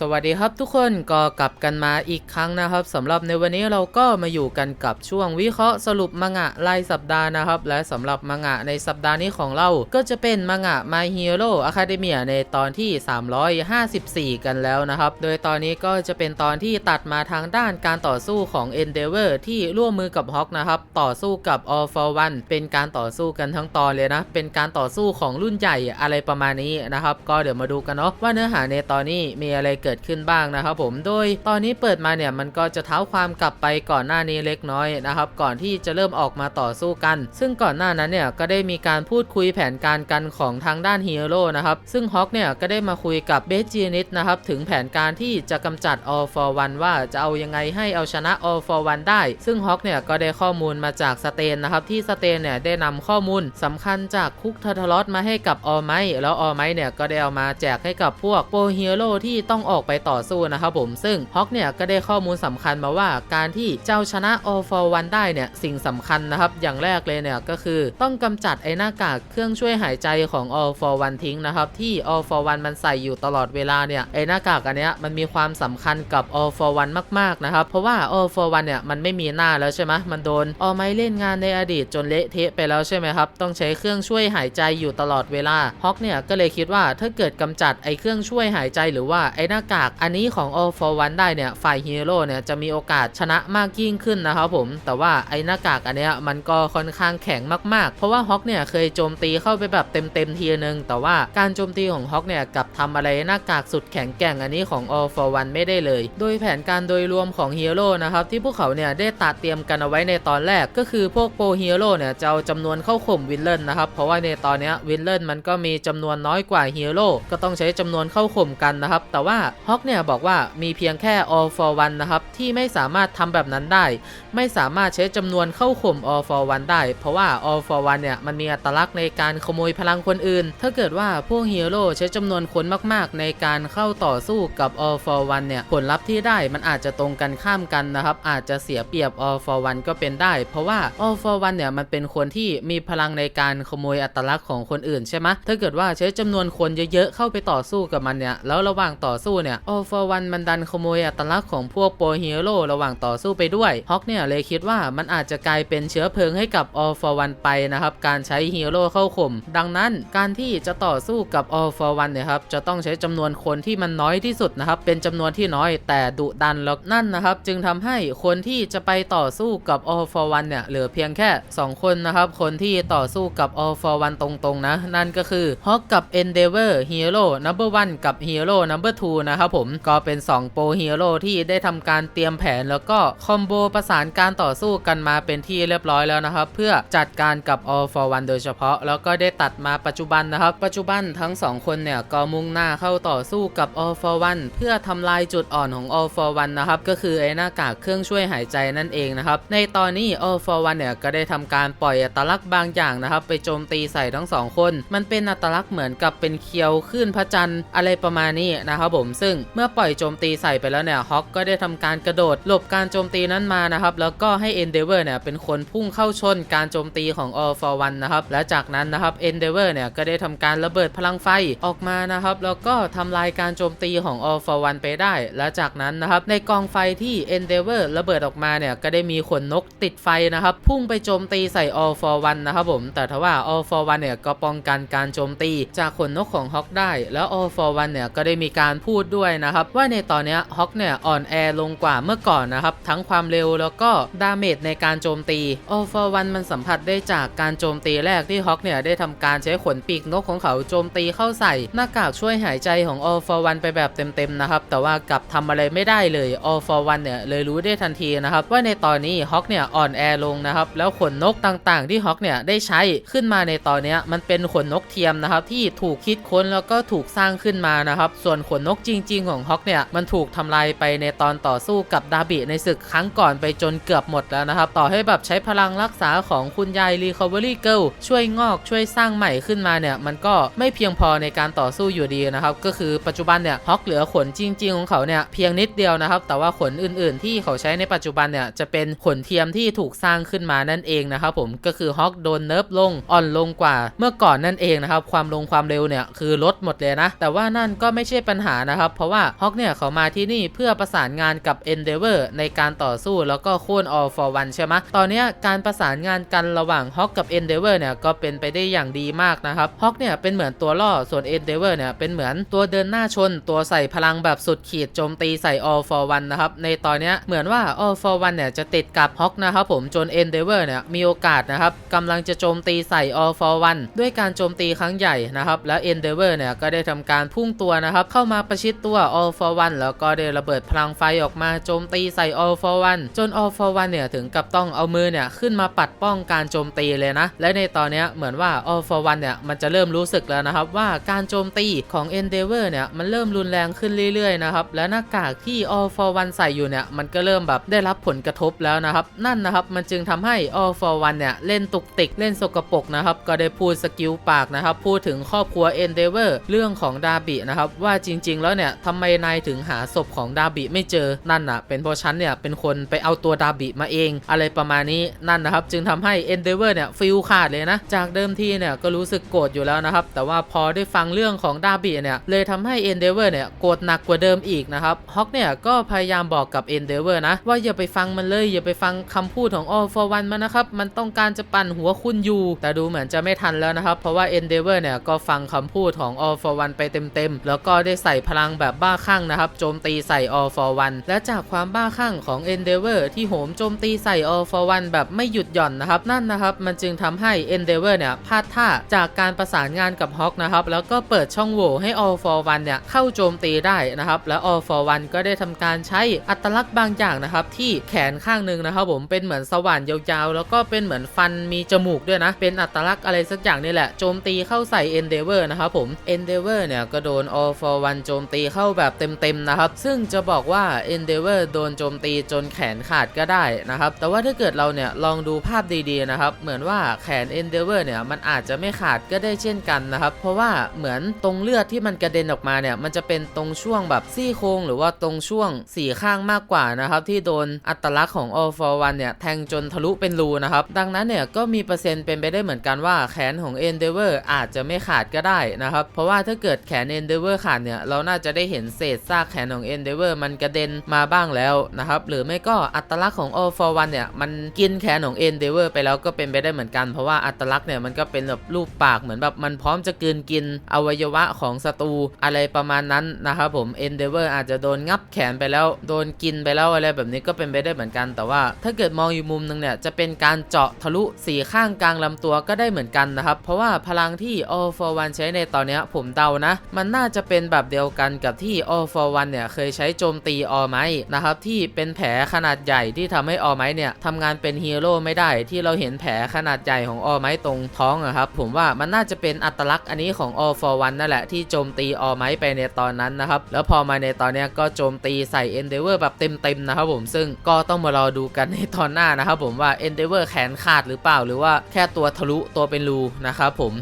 สวัสดีครับทุกคนก็กลับกันมาอีกครั้งนะครับสำหรับในวันนี้เราก็มาอยู่กันกับช่วงวิเคราะห์สรุปมังงะรายสัปดาห์นะครับ และสำหรับมังงะในสัปดาห์นี้ของเราก็จะเป็นมังงะ My Hero Academia ในตอนที่ 354 กันแล้วนะครับ โดยตอนนี้ก็จะเป็นตอนที่ตัดมาทางด้านการต่อสู้ของ Endeavor ที่ร่วมมือกับฮอกนะครับต่อสู้กับ All for One เป็นการต่อสู้กันทั้งตอนเลยนะ เป็นการต่อสู้ของรุ่นใหญ่อะไรประมาณนี้นะครับ ก็เดี๋ยวมาดูกันเนาะว่าเนื้อหาในตอนนี้มีอะไรเกิดขึ้นบ้างนะครับผมโดยตอนนี้เปิดมาเนี่ยมันก็จะเท้าความกลับไปก่อนหน้านี้เล็กน้อยนะครับก่อนที่จะเริ่มออกมาต่อสู้กัน ซึ่งก่อนหน้านั้นเนี่ยก็ได้มีการพูดคุยแผนการกันของทางด้านฮีโร่นะครับซึ่งฮอกเนี่ยก็ได้มาคุยกับเบสจีนิตนะครับถึงแผนการที่จะกำจัด All for One ว่าจะเอายังไงให้เอาชนะ All for One ได้ ซึ่งฮอกเนี่ยก็ได้ข้อมูลมาจากสเตนนะครับที่สเตนเนี่ยได้นำข้อมูลสำคัญจากคุกทาทารอสมาให้กับออไมแล้วออไมเนี่ยก็ได้เอามาแจกให้กับพวกโปรฮีโร่ที่ต้องออกอกไปต่อสู้นะครับผมซึ่งฮอกเนี่ยก็ได้ข้อมูลสำคัญมาว่าการที่เจ้าชนะ All for One ได้เนี่ยสิ่งสำคัญนะครับอย่างแรกเลยเนี่ยก็คือต้องกำจัดไอ้หน้ากากเครื่องช่วยหายใจของ All for One ทิ้งนะครับที่ All for One มันใส่อยู่ตลอดเวลาเนี่ยไอ้หน้ากากอันเนี้ยมันมีความสำคัญกับ All for One มากๆนะครับเพราะว่า All for One เนี่ยมันไม่มีหน้าแล้วใช่ไหมมันโดนออไมเล่นงานในอดีตจนเละเทะไปแล้วใช่ไหมครับต้องใช้เครื่องช่วยหายใจอยู่ตลอดเวลาฮอกเนี่ยก็เลยคิดว่าถ้าเกิดกำจัดไอ้เครื่องช่วยหายใจหรือว่าไอ้หน้าากากอันนี้ของ All for One ได้เนี่ยฝ่ายฮีโร่เนี่ยจะมีโอกาสชนะมากยิ่งขึ้นนะครับผม แต่ว่าไอ้หน้ากากอันเนี้ยมันก็ค่อนข้างแข็งมากๆ เพราะว่าฮอกเนี่ยเคยโจมตีเข้าไปแบบเต็มๆทีนึง แต่ว่าการโจมตีของฮอกเนี่ยกับทำอะไรหน้ากากสุดแข็งแกร่งอันนี้ของ All for One ไม่ได้เลย โดยแผนการโดยรวมของฮีโร่นะครับที่พวกเขาเนี่ยได้ตัดเตรียมกันเอาไว้ในตอนแรกก็คือพวกโปรฮีโร่เนี่ยจะเอาจำนวนเข้าข่มวินเลนนะครับเพราะว่าในตอนเนี้ยวินเลนมันก็มีจำนวนน้อยกว่าฮีโร่ก็ต้องใช้จำนวนเข้าข่มกันนะครับแต่ว่าฮอกเนี่ยบอกว่ามีเพียงแค่ All for One นะครับ ที่ไม่สามารถทำแบบนั้นได้ ไม่สามารถใช้จำนวนเข้าข่ม All for One ได้ เพราะว่า All for One เนี่ย มันมีอัตลักษณ์ในการขโมยพลังคนอื่น ถ้าเกิดว่าพวกฮีโร่ใช้จำนวนคนมากๆ ในการเข้าต่อสู้กับ All for One เนี่ย ผลลัพธ์ที่ได้มันอาจจะตรงกันข้ามกันนะครับ อาจจะเสียเปรียบ All for One ก็เป็นได้ เพราะว่า All for One เนี่ย มันเป็นคนที่มีพลังในการขโมยอัตลักษณ์ของคนอื่นใช่ไหมถ้าเกิดว่าใช้จำนวนคนเยอะๆเข้าไปต่อสู้กับมันเนี่ย แล้วระหว่างต่อสู้เนี่ย All for One มันดันขโมยอัตลักษณ์ของพวกโปรฮีโร่ระหว่างต่อสู้ไปด้วยฮอกเนี่ยเลยคิดว่ามันอาจจะกลายเป็นเชื้อเพลิงให้กับ All for One ไปนะครับการใช้ฮีโร่เข้าข่มดังนั้นการที่จะต่อสู้กับ All for One เนี่ยครับจะต้องใช้จำนวนคนที่มันน้อยที่สุดนะครับเป็นจำนวนที่น้อยแต่ดุดันแล้วนั่นนะครับจึงทำให้คนที่จะไปต่อสู้กับ All for One เนี่ยเหลือเพียงแค่ 2 คนนะครับคนที่ต่อสู้กับ All for One ตรงๆนะนั่นก็คือฮอกกับ Endeavor Hero Number 1กับ Hero Number 2นะครับผมก็เป็น2โปรฮีโร่ที่ได้ทำการเตรียมแผนแล้วก็คอมโบประสานการต่อสู้กันมาเป็นที่เรียบร้อยแล้วนะครับ เพื่อจัดการกับ All for One โดยเฉพาะ แล้วก็ได้ตัดมาปัจจุบันนะครับ ปัจจุบันทั้ง 2 คนเนี่ยก็มุ่งหน้าเข้าต่อสู้กับ All for One เพื่อทำลายจุดอ่อนของ All for One นะครับ ก็คือไอ้หน้ากากเครื่องช่วยหายใจนั่นเองนะครับ ในตอนนี้ All for One เนี่ยก็ได้ทำการปล่อยอัตลักษณ์บางอย่างนะครับ ไปโจมตีใส่ทั้งสองคน มันเป็นอัตลักษณ์เหมือนกับเป็นเคียวขึ้นพระจันทร์อะไรประมาณนี้นะครับผมซึ่งเมื่อปล่อยโจมตีใส่ไปแล้วเนี่ยฮอกก็ได้ทำการกระโดด หลบการโจมตีนั้นมานะครับแล้วก็ให้ Endeavor เนี่ยเป็นคนพุ่งเข้าชนการโจมตีของ All for One นะครับและจากนั้นนะครับ Endeavor เนี่ยก็ได้ทำการระเบิดพลังไฟออกมานะครับแล้วก็ทำลายการโจมตีของ All for One ไปได้ และจากนั้นนะครับในกองไฟที่ Endeavor ระเบิดออกมาเนี่ยก็ได้มีขนนกติดไฟนะครับพุ่งไปโจมตีใส่ All for One นะครับผมแต่ทว่า All for One เนี่ยก็ป้องกันการโจมตี จากขนนกของฮอกได้ แล้ว All for One เนี่ยก็ได้มีการพูดด้วยนะครับ ว่าในตอนนี้ฮอกเนี่ยอ่อนแอลงกว่าเมื่อก่อนนะครับ ทั้งความเร็วแล้วก็ดาเมจในการโจมตี All for One มันสัมผัสได้จากการโจมตีแรกที่ฮอกเนี่ยได้ทำการใช้ขนปีกนกของเขาโจมตีเข้าใส่ หน้ากากช่วยหายใจของ All for One ไปแบบเต็มๆนะครับ แต่ว่ากลับทำอะไรไม่ได้เลย All for One เนี่ยเลยรู้ได้ทันทีนะครับ ว่าในตอนนี้ฮอกเนี่ยอ่อนแอลงนะครับ แล้วขนนกต่างๆ ที่ฮอกเนี่ยได้ใช้ขึ้นมาในตอนนี้มันเป็นขนนกเทียมนะครับที่ถูกคิดค้นแล้วก็ถูกสร้างขึ้นมานะครับ ส่วนขนนกจริงจริง ๆ ของฮอกเนี่ยมันถูกทำลายไปในตอนต่อสู้กับดาบิในศึกครั้งก่อนไปจนเกือบหมดแล้วนะครับ ต่อให้แบบใช้พลังรักษาของคุณยาย Recovery Girl ช่วยงอกช่วยสร้างใหม่ขึ้นมาเนี่ย มันก็ไม่เพียงพอในการต่อสู้อยู่ดีนะครับ ก็คือปัจจุบันเนี่ยฮอกเหลือขนจริง ๆ ของเขาเนี่ยเพียงนิดเดียวนะครับ แต่ว่าขนอื่น ๆ ที่เขาใช้ในปัจจุบันเนี่ยจะเป็นขนเทียมที่ถูกสร้างขึ้นมานั่นเองนะครับผมก็คือฮอกโดนเนิร์ฟลงอ่อนลงกว่าเมื่อก่อนนั่นเองนะครับความลงความเร็วเนี่ยคือลดหมดเลยนะ แต่ว่านั่นก็ไม่ใช่ปัญหานะครับครับ เพราะว่าฮอกเนี่ยเขามาที่นี่เพื่อประสานงานกับ Endeavor ในการต่อสู้แล้วก็โค่น All for One ใช่ไหมตอนนี้การประสานงานกันระหว่างฮอกกับ Endeavor เนี่ยก็เป็นไปได้อย่างดีมากนะครับฮอกเนี่ยเป็นเหมือนตัวล่อส่วน Endeavor เนี่ยเป็นเหมือนตัวเดินหน้าชน ตัวใส่พลังแบบสุดขีดโจมตีใส่ All for One นะครับในตอนนี้เหมือนว่า All for One เนี่ยจะติดกับฮอกนะครับผมจน Endeavor เนี่ยมีโอกาสนะครับกำลังจะโจมตีใส่ All for One ด้วยการโจมตีครั้งใหญ่นะครับแล้ว Endeavor เนี่ยก็ได้ทำการพุ่งตัวนะครับเข้ามาประชิดตัว All for One แล้วก็ได้ระเบิดพลังไฟออกมาโจมตีใส่ All for One จน All for One เนี่ยถึงกับต้องเอามือเนี่ยขึ้นมาปัดป้องการโจมตีเลยนะ และในตอนนี้เหมือนว่า All for One เนี่ยมันจะเริ่มรู้สึกแล้วนะครับว่าการโจมตีของ Endeavor เนี่ยมันเริ่มรุนแรงขึ้นเรื่อยๆนะครับและหน้ากากที่ All for One ใส่อยู่เนี่ยมันก็เริ่มแบบได้รับผลกระทบแล้วนะครับนั่นนะครับมันจึงทำให้ All for One เนี่ยเล่นตุกติกเล่นสกปรกนะครับก็ได้พูดสกิลปากนะครับพูดถึงครอบครัว Endeavor เรื่องของดาบินะครับว่าจริง ๆ แล้วเนี่ยทำไมนายถึงหาศพของดาบิไม่เจอนั่นน่ะ เป็นเพราะฉันเนี่ยเป็นคนไปเอาตัวดาบิมาเอง อะไรประมาณนี้นั่นนะครับ จึงทำให้ Endeavor เนี่ยฟิลขาดเลยนะ จากเดิมทีเนี่ยก็รู้สึกโกรธอยู่แล้วนะครับ แต่ว่าพอได้ฟังเรื่องของดาบิเนี่ยเลยทำให้ Endeavor เนี่ยโกรธหนักกว่าเดิมอีกนะครับฮอกเนี่ยก็พยายามบอกกับ Endeavor นะว่าอย่าไปฟังมันเลยอย่าไปฟังคำพูดของ All for One มันนะครับมันต้องการจะปั่นหัวคุณอยู่ แต่ดูเหมือนจะไม่ทันแล้วนะครับเพราะว่า Endeavor เนี่ยก็ฟังคำพูดของ All for One ไปเต็มๆแล้วก็ได้ใส่พลังแบบบ้าคลั่งนะครับโจมตีใส่ All for One และจากความบ้าคลั่งของ Endeavor ที่โหมโจมตีใส่ All for One แบบไม่หยุดหย่อนนะครับนั่นนะครับมันจึงทำให้ Endeavor เนี่ยพลาดท่าจากการประสานงานกับ Hawk นะครับแล้วก็เปิดช่องโหว่ให้ All for One เนี่ยเข้าโจมตีได้นะครับและ All for One ก็ได้ทำการใช้อัตลักษณ์บางอย่างนะครับที่แขนข้างหนึ่งนะครับผมเป็นเหมือนสว่านยาวๆ แล้วก็เป็นเหมือนฟันมีจมูกด้วยนะ เป็นอัตลักษณ์อะไรสักอย่างนี่แหละโจมตีเข้าใส่ Endeavor นะครับผม Endeavor เนี่ยก็โดน All for One โจมตีเข้าแบบเต็มๆนะครับ ซึ่งจะบอกว่า Endeavor โดนโจมตีจนแขนขาดก็ได้นะครับ แต่ว่าถ้าเกิดเราเนี่ยลองดูภาพดีๆนะครับ เหมือนว่าแขน Endeavor เนี่ยมันอาจจะไม่ขาดก็ได้เช่นกันนะครับ เพราะว่าเหมือนตรงเลือดที่มันกระเด็นออกมาเนี่ยมันจะเป็นตรงช่วงแบบซี่โครงหรือว่าตรงช่วงสี่ข้างมากกว่านะครับที่โดนอัตลักษณ์ของ All for One เนี่ยแทงจนทะลุเป็นรูนะครับ ดังนั้นเนี่ยก็มีเปอร์เซ็นต์เป็นไปได้เหมือนกันว่าแขนของ Endeavor อาจจะไม่ขาดก็ได้นะครับ เพราะว่าถ้าเกิดแขน Endeavor ขาดเนี่ยเราน่าจะจะได้เห็นเศษซากแขนของ Endeavor มันกระเด็นมาบ้างแล้วนะครับ หรือไม่ก็อัตลักษณ์ของ All for One เนี่ยมันกินแขนของ Endeavor ไปแล้วก็เป็นไปได้เหมือนกัน เพราะว่าอัตลักษณ์เนี่ยมันก็เป็นแบบรูปปากเหมือนแบบมันพร้อมจะกลืนกินอวัยวะของศัตรูอะไรประมาณนั้นนะครับผม Endeavor อาจจะโดนงับแขนไปแล้ว โดนกินไปแล้วอะไรแบบนี้ก็เป็นไปได้เหมือนกัน แต่ว่าถ้าเกิดมองอยู่มุมนึงเนี่ยจะเป็นการเจาะทะลุสีข้างกลางลำตัวก็ได้เหมือนกันนะครับ เพราะว่าพลังที่ All for One ใช้ในตอนนี้ผมเดานะ มันน่าจะเป็นแบบเดียวกันกับที่ All for One เนี่ยเคยใช้โจมตี All Might นะครับที่เป็นแผลขนาดใหญ่ที่ทำให้ All Might เนี่ยทำงานเป็นฮีโร่ไม่ได้ที่เราเห็นแผลขนาดใหญ่ของ All Might ตรงท้องอะครับผมว่ามันน่าจะเป็นอัตลักษณ์อันนี้ของ All for One นั่นแหละที่โจมตี All Might ไปในตอนนั้นนะครับแล้วพอมาในตอนนี้ก็โจมตีใส่ Endeavor แบบเต็มๆนะครับผมซึ่งก็ต้องมารอดูกันในตอนหน้านะครับผมว่า Endeavor แขนขาดหรือเปล่า หรือว่าแค่ตัวทะลุตัวเป็นรูนะครับผม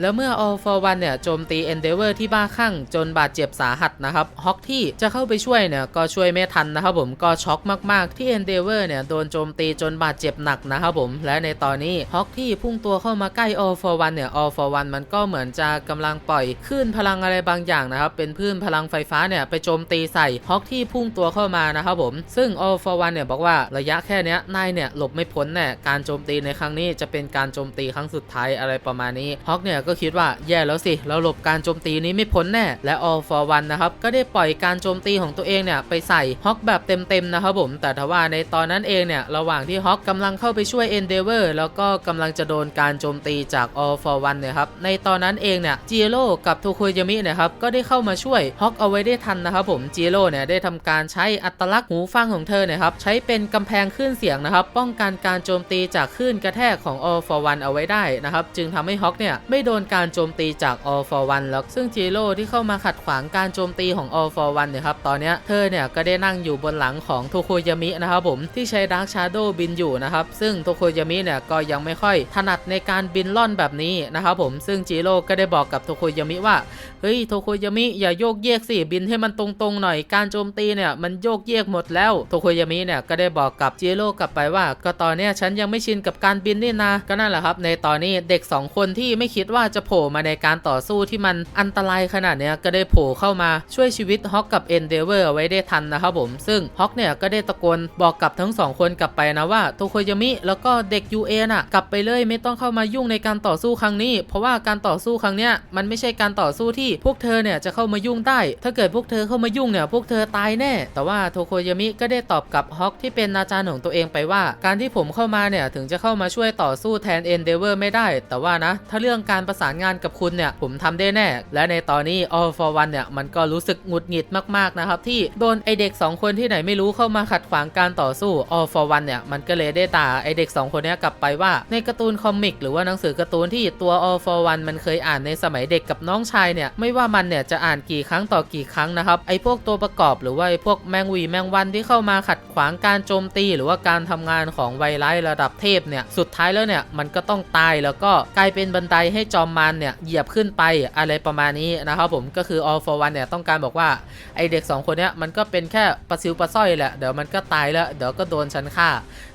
แล้วเมื่อ All for One เนี่ยโจมตี Endeavor ที่บ้าคลั่งจนบาดเจ็บสาหัสนะครับฮอกที่จะเข้าไปช่วยเนี่ยก็ช่วยไม่ทันนะครับผมก็ช็อกมากๆ ที่ Endeavor เนี่ยโดนโจมตีจนบาดเจ็บหนักนะครับผมและในตอนนี้ฮอกที่พุ่งตัวเข้ามาใกล้ All for One เนี่ย All for One มันก็เหมือนจะกำลังปล่อยคลื่นพลังอะไรบางอย่างนะครับเป็นคลื่นพลังไฟฟ้าเนี่ยไปโจมตีใส่ฮอกที่พุ่งตัวเข้ามานะครับผมซึ่ง All for One เนี่ยบอกว่าระยะแค่นี้นายเนี่ยหลบไม่พ้นแน่การโจมตีในครั้งนี้จะเป็นการโจมตีครั้งสุดท้ายอะไรประมาณนี้ฮอกเนี่ยก็คิดว่าแย่แล้วสิเราหลบการโจมตีนี้ไม่พ้นแน่ และ All for One นะครับ ก็ได้ปล่อยการโจมตีของตัวเองเนี่ยไปใส่ฮอกแบบเต็มๆนะครับผม แต่ทว่าในตอนนั้นเองเนี่ย ระหว่างที่ฮอกกำลังเข้าไปช่วย Endeavor แล้วก็กำลังจะโดนการโจมตีจาก All for One เนี่ยครับ ในตอนนั้นเองเนี่ยจิโร่กับโทโคยามินี่ยครับก็ได้เข้ามาช่วยฮอกเอาไว้ได้ทันนะครับผมจิโร่เนี่ยได้ทำการใช้อัตลักษณ์หูฟังของเธอเนี่ยครับใช้เป็นกำแพงคลื่นเสียงนะครับป้องกันการโจมตีจากคลื่นกระแทกของ All for One เอาไว้ได้นะครับจึงทำให้ฮอกเนี่ยไม่โดนการโจมตีจาก All for One แล้วซึ่งจิโร่ที่เข้ามาขัดขวางการโจมตีของ All for One เนี่ยครับตอนนี้เธอเนี่ยก็ได้นั่งอยู่บนหลังของโทโคยามินะครับผมที่ใช้ดาร์ s ชาโดบินอยู่นะครับซึ่งโทโคยามิเนี่ยก็ยังไม่ค่อยถนัดในการบินล่อนแบบนี้นะครับผมซึ่งจิโร่ก็ได้บอกกับโทโคยามิว่าเฮ้ยโทโคยามิอย่าโยกเยกสิบินให้มันตรงๆหน่อยการโจมตีเนี่ยมันโยกเยกหมดแล้วโทโคยามิเนี่ยก็ได้บอกกับจิโร่กลับไปว่า ก็ตอนนี้ฉันยังไม่ชินกับการบินนี่นะก็นั่นแหละครับในตอนนี้เด็ก 2 คนที่ไม่คิดว่าาจะโผล่มาในการต่อสู้ที่มันอันตรายขนาดเนี้ยก็ได้โผล่เข้ามาช่วยชีวิตฮอกกับเอนเดเวอร์ไว้ได้ทันนะครับผมซึ่งฮอกเนี่ยก็ได้ตะโกนบอกกับทั้งสองคนกลับไปนะว่าโทโคยามิแล้วก็เด็กยูเอน่ะกลับไปเลยไม่ต้องเข้ามายุ่งในการต่อสู้ครั้งนี้ เพราะว่าการต่อสู้ครั้งเนี้ยมันไม่ใช่การต่อสู้ที่พวกเธอเนี่ยจะเข้ามายุ่งได้ ถ้าเกิดพวกเธอเข้ามายุ่งเนี่ยพวกเธอตายแน่ แต่ว่าโทโคยามิก็ได้ตอบกับฮอกที่เป็นอาจารย์ของตัวเองไปว่า การที่ผมเข้ามาเนี่ยถึงจะเข้ามาช่วยต่อสู้แทนเอนเดเวอร์ไม่ได้ แต่ว่านะถ้าเรื่องการประสานงานกับคุณเนี่ยผมทำได้แน่ และในตอนนี้ All for One เนี่ยมันก็รู้สึกหงุดหงิดมากๆนะครับที่โดนไอเด็ก 2 คนที่ไหนไม่รู้เข้ามาขัดขวางการต่อสู้ All for One เนี่ยมันก็เลยได้ด่าไอเด็ก 2 คนเนี้ยกลับไปว่าในการ์ตูนคอมิกหรือว่าหนังสือการ์ตูนที่ตัว All for One มันเคยอ่านในสมัยเด็กกับน้องชายเนี่ยไม่ว่ามันเนี่ยจะอ่านกี่ครั้งต่อกี่ครั้งนะครับไอพวกตัวประกอบหรือว่าไอพวกแมงวีแมงวันที่เข้ามาขัดขวางการโจมตี หรือว่าการทำงานของไวรัสระดับเทพเนี่ยสุดท้ายแล้วเนี่ยมันก็ต้องตายแล้วก็กลายเป็นบันไดให้จอมมารเนี่ยเหยียบขึ้นไปอะไรประมาณนี้นะครับผมก็คือ All for One เนี่ยต้องการบอกว่าไอเด็ก 2 คนเนี้ยมันก็เป็นแค่ปลาซิวปลาสร้อยแหละเดี๋ยวมันก็ตายแล้วเดี๋ยวก็โดนฉันฆ่า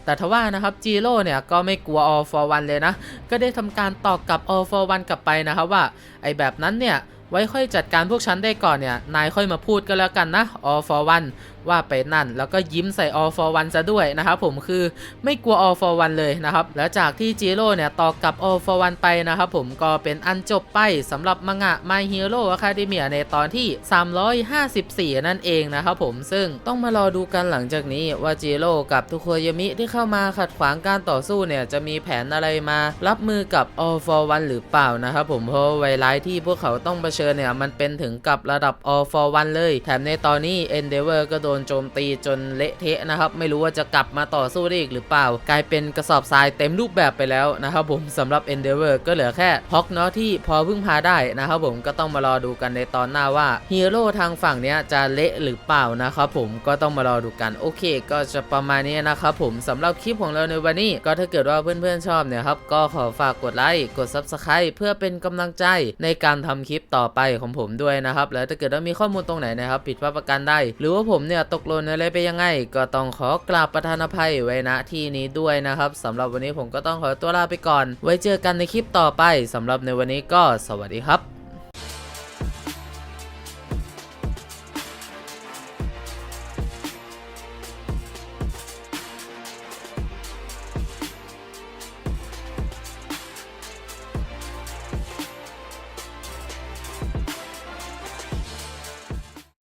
แต่ทว่านะครับจีโร่เนี่ยก็ไม่กลัว All for One เลยนะ ก็ได้ทำการตอบกลับ All for One กลับไปนะครับว่าไอแบบนั้นเนี่ยไว้ค่อยจัดการพวกฉันได้ก่อนเนี่ย นายค่อยมาพูดก็แล้วกันนะ All for One ว่าไปนั่น แล้วก็ยิ้มใส่ All for One ซะด้วยนะครับผมคือไม่กลัว All for One เลยนะครับแล้วจากที่จีโร่เนี่ยตอบกลับ All for One ไปนะครับผมก็เป็นอันจบไปสำหรับมังงะ My Hero Academia ในตอนที่ 354 นั่นเองนะครับผมซึ่งต้องมารอดูกันหลังจากนี้ว่าจีโร่กับทุโคยามิที่เข้ามาขัดขวางการต่อสู้เนี่ยจะมีแผนอะไรมา รับมือกับ All for One หรือเปล่านะครับผมเพราะว่าไวรัสที่พวกเขาต้องเผชิญเนี่ยมันเป็นถึงกับระดับ All for One เลย แถมในตอนนี้ Endeavor ก็โดนโจมตีจนเละเทะนะครับ ไม่รู้ว่าจะกลับมาต่อสู้ได้อีกหรือเปล่า กลายเป็นกระสอบทรายเต็มรูปแบบไปแล้วนะครับผมสำหรับ Endeavor ก็เหลือแค่ฮอกเนาะที่พอพึ่งพาได้นะครับผมก็ต้องมารอดูกันในตอนหน้าว่าฮีโร่ทางฝั่งเนี้ยจะเละหรือเปล่านะครับผมก็ต้องมารอดูกันโอเค ก็จะประมาณนี้นะครับผมสำหรับคลิปของเราในวันนี้ ก็ถ้าเกิดว่าเพื่อนๆชอบเนี่ยครับก็ขอฝากกดไลค์กด Subscribe เพื่อเป็นกำลังใจในการทำคลิปต่อไปของผมด้วยนะครับแล้วถ้าเกิดว่ามีข้อมูลตรงไหนนะครับผิดพลาดประการใดหรือว่าผมเนี่ยตกหล่นอะไรไปยังไง ก็ต้องขอกราบประธานอภัยไว้ณที่นี้ด้วยนะครับสำหรับวันนี้ผมก็ต้องขอตัวลาไปก่อน ไว้เจอกันในคลิปต่อไปสำหรับในวันนี้ก็สวัสดีครับ